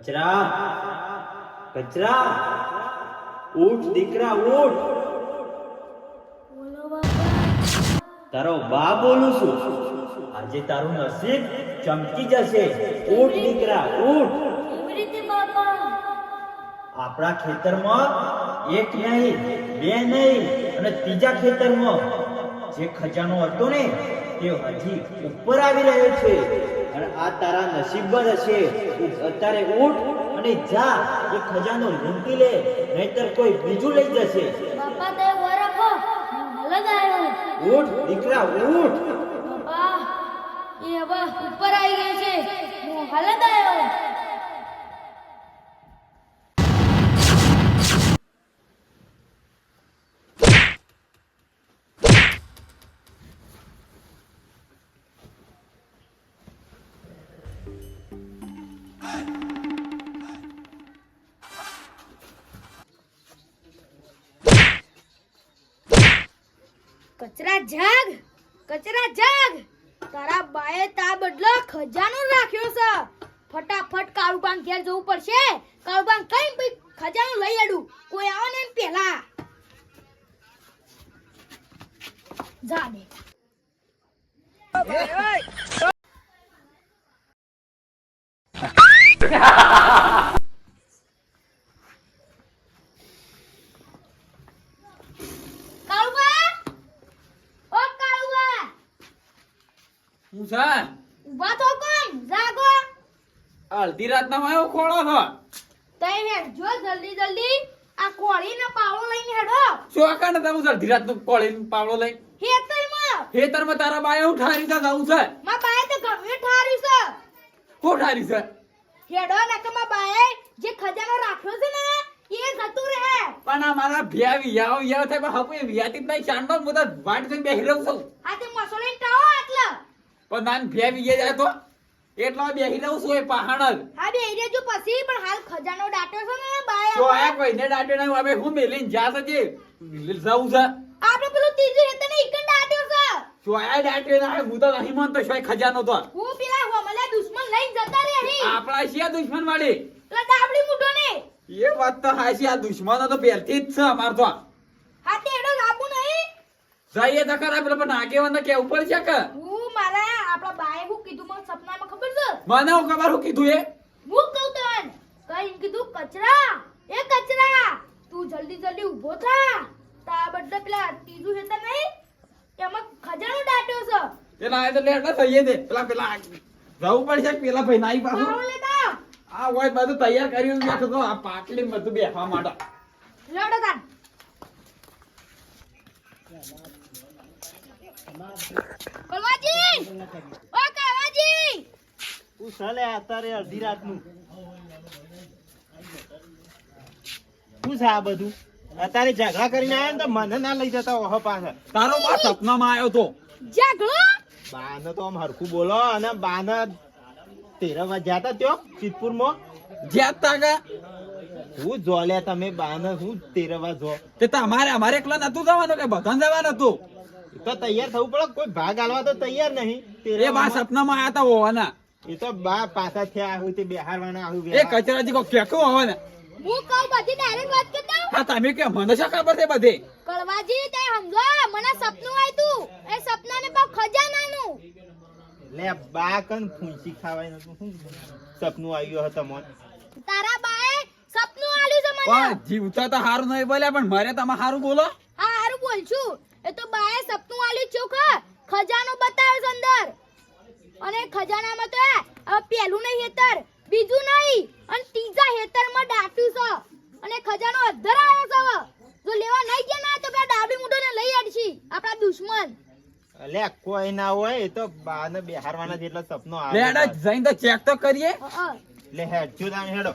કચરા કચરા ઉઠ દીકરા ઉઠ તારો બા બોલું છું. આજે તારું નસીબ ચમકી જશે. ઉઠ દીકરા ઉઠ આપણા ખેતરમાં એક નહીં બે નહીં અને ત્રીજા ખેતરમાં. જે ખજાનો હતો ને તે હજી ઉપર આવી રહ્યો છે. અને આ તારા નસીબ જ હશે. અત્યારે ઉઠ અને જા. એ ખજાનો લૂંટી લે નહીતર કોઈ બીજું લઈ જશે. બાપા તે વરખો લગાયો આવ્યો ઉઠ દીકરા ઉઠ. બાપા એ હવે ઉપર આવી ગયા છે. હું હલગ આવ્યો કચરા જાગ કચરા જાગ. તારા બાએ તા બદલો ખજાનો રાખ્યો છે. ફટાફટ કાળુબાન ઘેર જવું પડશે. કાળુબાન કઈ ભઈ ખજાનો લઈ આડું. કોઈ આવે ને પહેલા જા કાળુબા ઓ કાળુબા હું છે ઊભા તો કોણ? જાગો. અડધી રાત ના એવો ખોળો છો? તઈ હેડ જો જલ્દી જલ્દી. આ કોળીને પાવડો લઈને હેડો. શું કાને તમે અડધી રાતનું કોળી પાવડો લઈ? હેતરમાં ખેતરમાં તારા બાય હું ઠારી તા જાઉં છે? માં બાય તો ગમે ઠારી છે. કો ઠારી છે? હેડો નકે માં બાય જે ખજાનો રાખ્યો છે ને એ જતું રહે. પણ આ મારા ભ્યા વિયાઓ વિયાઓ થાય પણ હપુ વિયાતી નહીં. ચાંદો હું તો વાટ થઈ બેહી રહું છું. આ તે મસોલે આટલો પણ નાન ભ્યા વિયા જાય તો? એટલો બેહી રહું છું એ પહાણ જ. હા બે એરિયા જો પછી પણ હાલ ખજાનો ડાટો છે ને બાએ તો આ કોઈને દાટે ના હવે હું મેલીન જા સજે જાઉં છે. આપણે પેલું ત્રીજું હેતે ને ઈકન દાટ્યો છે. ચોયા દાટે ના હું તો નહીં માનતો શોય ખજાનો તો. હું પેલા હોમલા દુશ્મન લઈને જતા રે હી. આપણા છે દુશ્મન વાળી? એટલે ડાબડી મૂઠો ને. એ વાત તો હાચી આ દુશ્મનો તો પહેલથી જ છે અમાર તો. હા તે એડો લાબુ નહીં. જઈએ તો ખરા પેલા પણ આગેવાન કેવું પડશે છે કે? હું આપણા બાએ હું કીધું મને સપનામાં ખબર છે? મને હું ખબર હું કીધું એ? હું કહું તન કઈ કીધું કચરા એ કચરા તું જલ્દી જલ્દી ઊભો થા. તા બદલે પેલા ત્રીજું છે નહીં એમાં ખજાનો ડાટ્યો છે. પેલા એ તો લેટ થઈએ દે પેલા પેલા જવું પડશે પેલા ભાઈ નાઈ પાછું? આ હોય બધું તૈયાર કર્યું બેઠો તો આ પાટલી બધું બેસવા માટે. લડો તાન. કલવાજી ઓ કલવાજી અત્યારે અડધી રાતનું. શું છે આ બધું? અત્યારે ઝઘડા કરીને આવ્યા ને તો મને ના લઈ જતા ઓહો પાછા. તારો બા સપનામાં આવ્યો તો. ઝઘડો? બાને તો આમ હરખું બોલો અને બાને તેરવા જતા ત્યો સિદ્ધપુરમાં જ્યાં તાગા હું જોલ્યા તમે બાને હું તેરવા જો. તે તમારે અમારે એકલા નતું જવાનું કે બધાને જવાનું હતું? તો તૈયાર થવું પડે. કોઈ ભાગ આલવા તો તૈયાર નહીં. એ બા. સપનામાં આયા તા હોવાના. એ તો બા પાછા થયા આવ્યું તે બેહારવાના આવ્યું એ કચરાજી કો કેકું હોવાના. હું કહું બધી ડાયરેક્ટ વાત કરતા હા તમે કે મને શું ખબર છે બધી? કળવાજી તે સમજો મને સપનું આવ્યું એ સપનાને પાવ ખજાનાનું. લે બા કન ફૂંસી ખાવાય નતું. શું સપનું આવ્યું હતું મને તારા બાએ સપનું આલ્યું છે મને. પણ જીવતા તો હારું નહીં બોલ્યા પણ મારે તમે હારું બોલો. હા હારું બોલ છું એ તો બાએ સપનું આલ્યું ચોખ ખજાનો બતાવ્યો છે અંદર. અને ખજાનામાં તો હે, હવે પેલું નહીં હેતર બીજું નહીં. અને ત્રીજા હેતરમાં ડાટ્યું છે. અને ખજાનો અધર આવ્યો છે જો લેવા નહીં ગયા ના તો પેલા ડાબી મૂઢોને લઈ આડશી આપણા દુશ્મન. અલે કોઈ ના હોય એ તો બા ને બેહારવાના જેટલા સપનો લે આવે જઈને તો ચેક તો કરીએ. લે હેડ જો હેડો.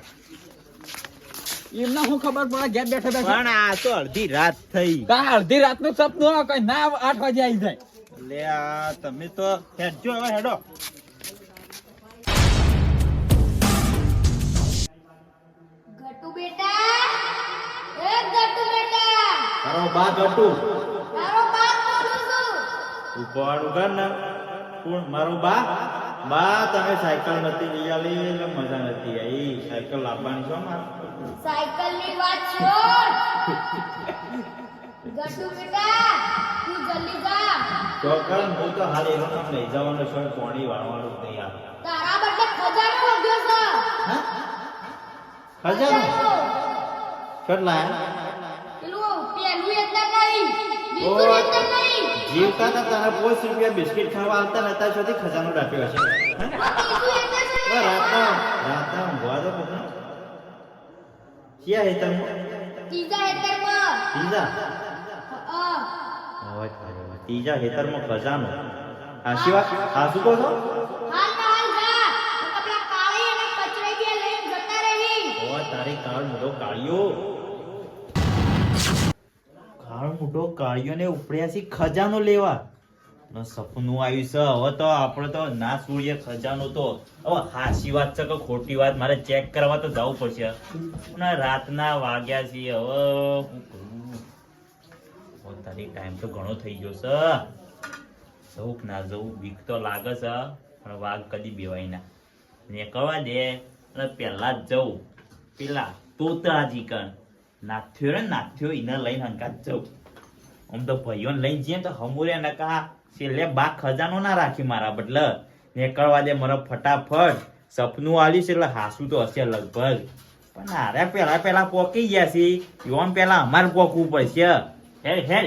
એમને શું ખબર પડે? ઘેર બેઠા બેઠા. પણ આ તો અડધી રાત થઈ. કા અડધી રાતનું સપનું હોય, કઈ ના આઠ વાગે આવી જાય. લે આ તમે તો હેડજો હવે હેડો. ગટુ બેટા એ ગટુ બેટા. તારો બા ગટુ. તારો બા બોલું છું? ઉપાડું કર ને કોણ? મારો બા બા તમે સાયકલ નથી લઈ આવી એટલે મજા નથી આવી. સાયકલ લાવવાની છો મારે સાયકલની વાત છોડ. ગટુ બેટા તું જલ્દી જા. ચોકડ હું તો હાલ એનો નામ લઈ જવાનો છો પાણી વાળવાનું જ નહીં આવે તારા બદલે ખજાનો વધ્યો છે. ખજાનો? કેટલા? પેલું પેલું એટલે નહીં બીજું એટલે જીવતા હતા તારા પોચ રૂપિયા બિસ્કિટ ખાવા આવતા હતા સુધી ખજાનો રાખ્યો હશે. રાતા રાતા ઊંઘવા દો કોકને. ક્યાં હેતર ત્રીજા હેતરમાં ત્રીજા ત્રીજા હેતરમાં. ખજાનો. આ હેતરમાં આ શું કહો છો? તારી કાળ મોટો કાળિયો. કાળ મોટો કાળિયો ને ઉપડ્યા છે, ખજાનો લેવા. સપનું આવ્યું છે, હવે તો આપણે તો ના છોડીએ ખજાનો તો. હવે હાસી વાત છે કે ખોટી વાત, મારે ચેક કરવા તો જવું પડશે. ના, રાતના વાગ્યા છે હવે તારી ટાઈમ તો ઘણો થઈ ગયો છે. જવું ના જવું બીક તો લાગે છે, પણ વાઘ કદી બેવાય ના. નીકળવા દે, અને પહેલા જ જવું પેલા તોતરાજી કણ નાથ્યો ને નાથ્યો એને લઈને હંકાત જવું આમ તો ભાઈઓને લઈને જઈએ તો હમુરે નકા છેલ્લે બા ખજાનો ના રાખી મારા બદલે. નીકળવા દે મારો ફટાફટ. સપનું આલ્યું છે એટલે હાસું તો હશે લગભગ. પણ અરે પેલા પેલા પોકી ગયા છે. યોન પેલા અમારે પોકવું પડશે. હે હે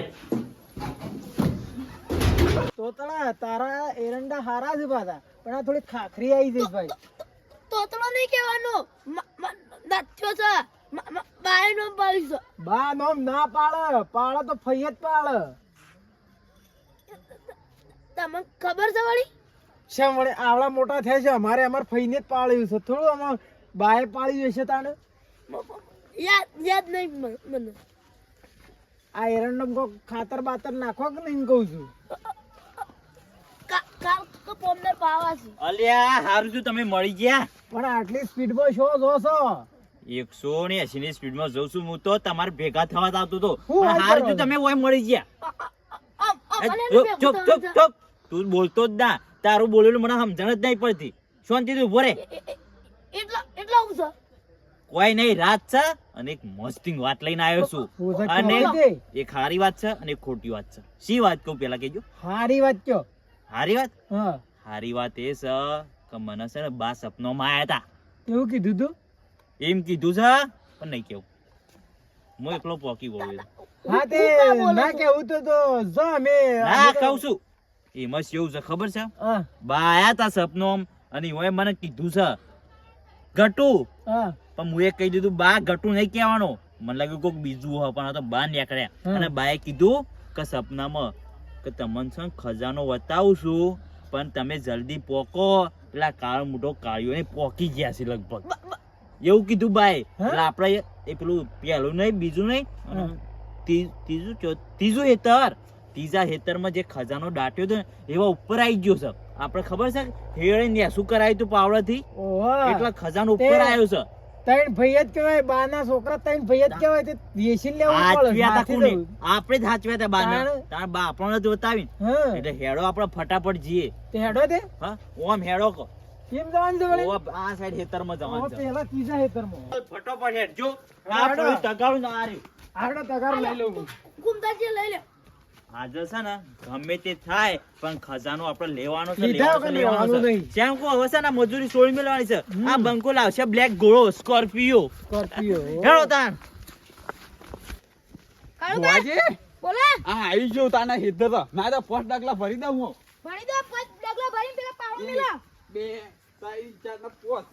તોતળા તારા એરંડા હારા છે પાછા. પણ આ થોડી ખાખરી આવી જઈશ ભાઈ. તોતળો નહીં કહેવાનો. નાથ્યો છે. બાય નો પાડી બા નોમ ના પાડે પાડે તો ફઈ પાડે. તમને ખબર છે વળી? શેમ વળે આવડા મોટા થયા છે અમારે અમાર ફઈને જ પાળ્યું છે. થોડું આમાં બાએ પાળ્યું હશે તાને યાદ યાદ નહીં મને. આ એરંડો કોક ખાતર બાતર નાખો કે નહીં કહું છું? કાલ તો પોમદર પાવા છે. અલ્યા હારું છું તમે મળી ગયા. પણ આટલી સ્પીડમાં શો જો છો એકસો ને એસી ની સ્પીડમાં જઉં છું હું તો તમારે ભેગા થવા જ આવતો હતો હારું છું તમે ઓય મળી ગયા ચૂપ ચૂપ ચૂપ તું બોલતો જ ના તારું બોલેલું મને સમજણ જ નહીં પડતી ઊભો રે એટલા હું છે કોઈ નહીં રાત છે અને એક મસ્તિંગ વાત લઈને આવ્યો છું અને એક હારી વાત છે અને એક ખોટી વાત છે શી વાત કહું પેલા કેજો હારી વાત કયો હારી વાત સારી હારી વાત એ છે કે મને છે ને બા સપનોમાં આયા હતા એવું કીધું તું એમ કીધું છે પણ નહીં કેવું. હું એકલો પોકી બોલું હા તે ના કેવું તો તો જો અમે ના કહું છું. એમાં શું છે ખબર છે? બા આયા તા સપનોમ અને ઓય મને કીધું છે ગટુ. પણ હું એ કહી દીધું બા ગટુ નહીં કહેવાનો. મને લાગ્યું કોઈક બીજું હોય પણ તો બા નીકળ્યા. અને બાએ કીધું કે સપનામાં કે તમને છે ખજાનો બતાવું છું પણ તમે જલ્દી પોકો. પેલા કાળો મોટો કાળિયો ને પોકી ગયા છે લગભગ. એવું કીધું ભાઈ? એટલે આપણે એ પેલું પેલું નહીં બીજું નહીં. તી- ત્રીજું ત્રીજું હેતર. ત્રીજા હેતરમાં જે ખજાનો દાટ્યો હતો ને એવા ઉપર આવી ગયો છે. આપણે ખબર છે? હેળે ને શું કરાયું હતું પાવડાથી એટલા ખજાનો ઉપર આવ્યો છે. ત્રણ ભાઈ જ કહેવાય બા ના છોકરા ત્રણ ભાઈ જ કહેવાય તે વેસી લેવું પડે તા. આપણે જ હાચવ્યા હતા બાને. તાર બા આપણને જ બતાવી એટલે હેડો આપણે ફટાફટ જઈએ. તે હેડો તે? હા? ઓમ હેડો કો. કેમ જવાનું છે વળી? આ સાઈડ હેતરમાં જવાનું છે. પેલા ત્રીજા હેતરમાં ફટાફટ હેડજો આ હેડો. તગાડું ને આ રહ્યું. તગાર લઈ લઉં ગુમતાજી લઈ લે. આજે છે ને ગમે તે થાય પણ ખજાનો આપણે લેવાનો છે લેવાનો. જેમ હવે ને મજૂરી છોડી મેળવાની છે. આ બંકો લાવશે બ્લેક ગોળો સ્કોર્પિયો. સ્કોર્પિયો. હેડો તાન બોલે. આ આવી ગયો તાના હિદ્ધર તો. ના તો પોસ્ટ ડગલા ભરી દઉં હું. ભણી દો પાંચ ડગલા ભરી પેલા પાવડો મિલા. બે ત્રણ ચાર ને પોસ્ટ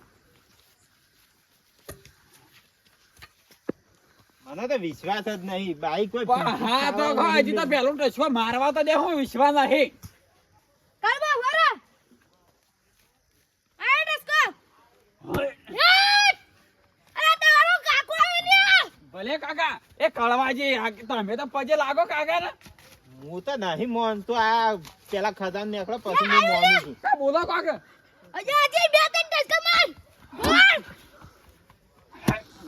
મને તો વિશ્વાસ જ નહીં. બાઈક કોઈ હા તો હજી તો પેલું ટચમાં મારવા તો દે હું વિશ્વાસ નહીં. ભલે કાકા એ કળવાજી આ તમે તો પજે લાગો કાકા ને. હું તો નહીં મોન તો આ પેલા ખજાન નીકળો પછી હું મોનું છું. બોલો કાકા. અજય બે ત્રણ ડસ્કો માર.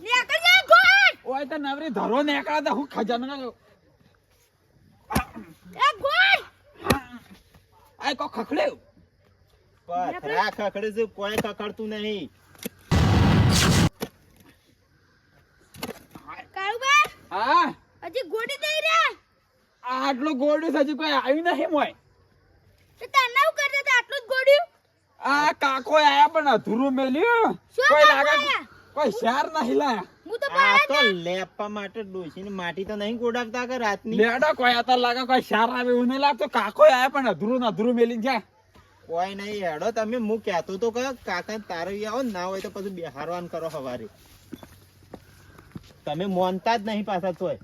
ગોળ કર જા ગોળ ઓય તો નવરી ધરો નીકળ્યા તો હું ખજાનો ના. એ ગોળ આ કો ખખડ્યું પથરા ખખડે છે કોઈ ખખડતું નહીં. કાળુબા હા? હજી ગોડી દઈ રહ્યા? આટલું ગોળ્યું હજી કોઈ આવ્યું નહીં મોય. તો તારના હું કરતા હતા આટલું જ ગોડ્યું આ કાકો આયા પણ અધૂરું મેલ્યું. કોઈ લાગે કોઈ શાર નહીં લાયા. હું તો આ તો લેપા માટે ડોશીની માટી તો નહીં ગોડાવતા કે રાતની? લેડો કોઈ આતા લાગે કોઈ શાર આવે એવું નહીં લાગતું. કાકો આયા પણ અધૂરું અધૂરું મેલીને જાય. કોઈ નહીં હેડો તમે હું કહેતો તો કે કાકા તારે આવો ના હોય તો પછી બેહારવાન કરો સવારે. તમે મોનતા જ નહીં પાછા તોય.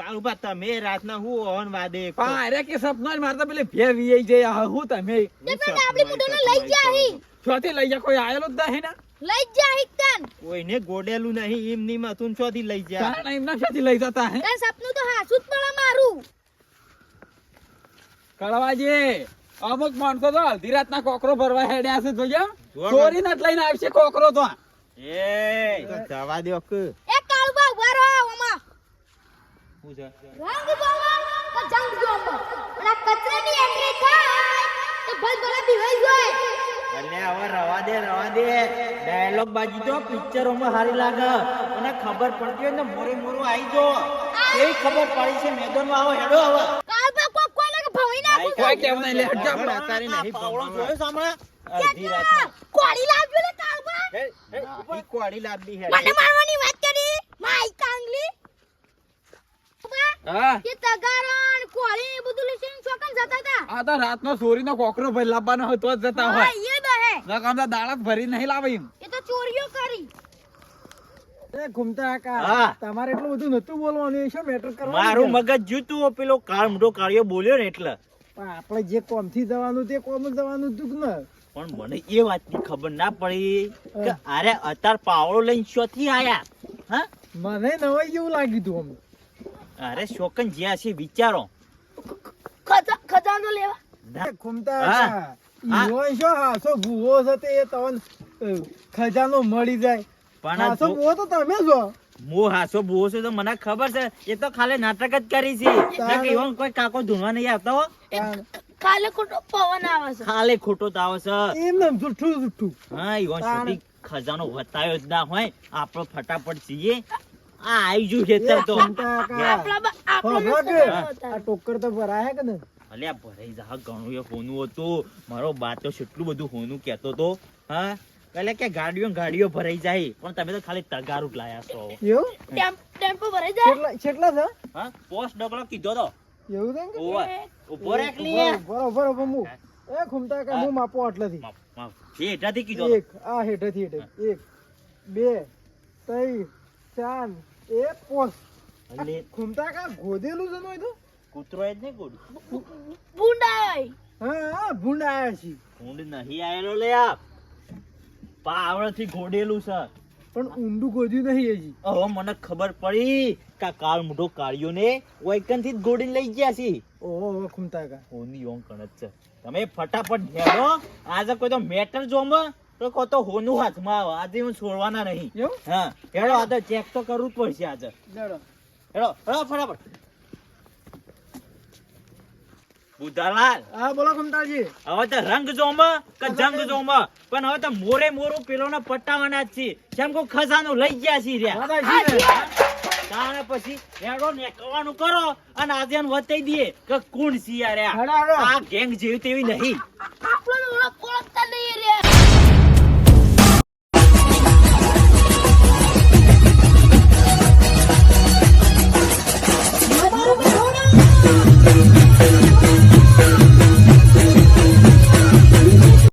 કાળુબા તમે રાતના હું ઓન વાદે પણ અરે કે સપનો જ મારતા પેલી ભે વીઆઈ જાય. હું તમે? આપણી મોઢાને લઈ જા હી. લઈ જા કોઈ આયેલો જ નહીં ને? લઈ જા હી કોઈને ગોડેલું નહીં એમ ની મથુન ચોથી લઈ જા. તાણ એમના ક્યાંથી લઈ જતા હે. તાર સપનું તો હાસું જ પડે મારું કળવાજી અમુક માણસો તો અડધી રાતના કોકરો ભરવા હેડ્યા છે જોજો ચોરી નથી લઈને આવશે કોકરો તો. એ જવા દો કે એ કાળુબા ઊભા રહો ઓમાં શું છે? રંગ જોવા તો જંગ જોવો અને કચરાની એન્ટ્રી થાય તો ભલ ભલા દિવાઈ જાય એટલે હવે રવા દે રવા દે. ડાયલોગ બાજી તો પિક્ચરોમાં સારી લાગે. અને ખબર પડતી હોય ને મોરે મોરું આવી જો. કેવી ખબર પડી છે? મેદાનમાં આવો હેડો હવે. કાળુબા કોક કોને કે ભવી નાખું કોઈ કેમ નહીં લે હટ જા. ખબર અત્યારે નહીં પાવડો જોયો સામે અડધી લાવ્યો ને કાળુબા હે, એ કોળી લાંબી મને મારવાની વાત કરી કાળુબા, હા કોળી બધું લઈને ચોકન જતા હતા. આ તો રાતનો ચોરીનો કોકરો ભરી લાવવાનો હોય તો જ જતા હોય. એ દહે નકર તો દાડત ભરી નહીં લાવે એ તો ચોરીઓ કરી. એ ઘૂમતા કાકા તમારે એટલું બધું નતું બોલવાનું શું મેટર કરવાનું મારું મગજ જૂતું પેલો કાળ મોટો કાળિયો બોલ્યો ને એટલે. પણ આપણે જે કોમથી જવાનું તે કોમ જવાનું હતું ને. પણ મને એ વાતની ખબર ના પડી કે અરે અતાર પાવડો લઈને ચોથી આયા. હા? મને નવાઈ જેવું લાગ્યું તું અમને અરે શોકન જ્યાં છે વિચારો. ખજાનો લેવા. એ ઘૂમતા હા. કાકા, હા. ઈવોય શું? હાસો ભૂવો છે તે એ ખજાનો મળી જાય. પણ હાસો ભૂવો તો તમે છો? હું હાસો ભૂવો છું તો મને ખબર છે એ તો ખાલી નાટક જ કરી છે. કોઈ કાકો ધૂણવા નહીં આવતો હો. તાણ. ખોટો પવન આવે છે. ખાલી ખોટો છે. એમ ને જુઠ્ઠું જુઠ્ઠું. હા ઈવન ખજાનો વતાયો જ ના હોય. આપણો ફટાફટ છીએ આ આવી ગયું ખેતર તો એ ઘૂમતા કાકા. આપણા બા- આપણા ખબર કે? નસલ આ ટોકર તો ભરાય કે ને અલ્યા ભરાઈ જા ઘણું એ હોનું હતું. મારો બા તો કેટલું બધું હોનું કહેતો તો. હા? એટલે કે ગાડીઓ ગાડીઓ ભરાઈ જાય. પણ તમે તો ખાલી તગારું લાયા છો. એવું? ટેમ્પો ભરાઈ જાય? કેટલા કેટલા છે? હા? પોસ્ટ ડગલો કીધો તો. એવું છે ઓવર ઊભો રે એકલી બરોબર હું. એ ઘૂમતા કાકા હું. માપો આટલેથી? માફ. એ હેઠાથી કીધો. એક. આ હેઠેથી હેઠે. એક બે ત્રણ ચાર એક પોસ એટલે ખુમતા કા ગોદેલું છે નો એ તો? કૂતરો જ નહીં ગોડું ભૂંડ આયો હા હા ભૂંડ આયા છે. ભૂંડ નહીં આયેલો લે આ પાવડથી ગોડેલું છે. પણ ઊંડું ગોદ્યું નહીં હજી. હવે મને ખબર પડી કે કાળ મોટો કાળિયો ને વૈકનથી જ ગોડીને લઈ ગયા છે. ઓહો ખુમતા કા. ઓની ઓમ કણજ છે. તમે ફટાફટ હેડો. આજે કોઈ તો મેટર જોમ તો કો તો હોનું હાથમાં આવે. આજે હું છોડવાના નહીં. હા. હેડો આ તો ચેક તો કરવું જ પડશે આજે. હેડો. હેડો ફટાફટ. બુધાલાલ હા બોલો કમતાજી હવે તો રંગ જોમ કે જંગ જોમ? પણ હવે તો મોરે મોરું પેલો ને પટાવાના જ છે જેમ કો ખજાનો લઈ ગયા છે રહ્યા. તાણે પછી હેડો નેકવાનું કરો અને આજે વતાઈ દઈએ કે કોણ હેડો, હેડો. આ ગેંગ જેવી તેવી નહીં.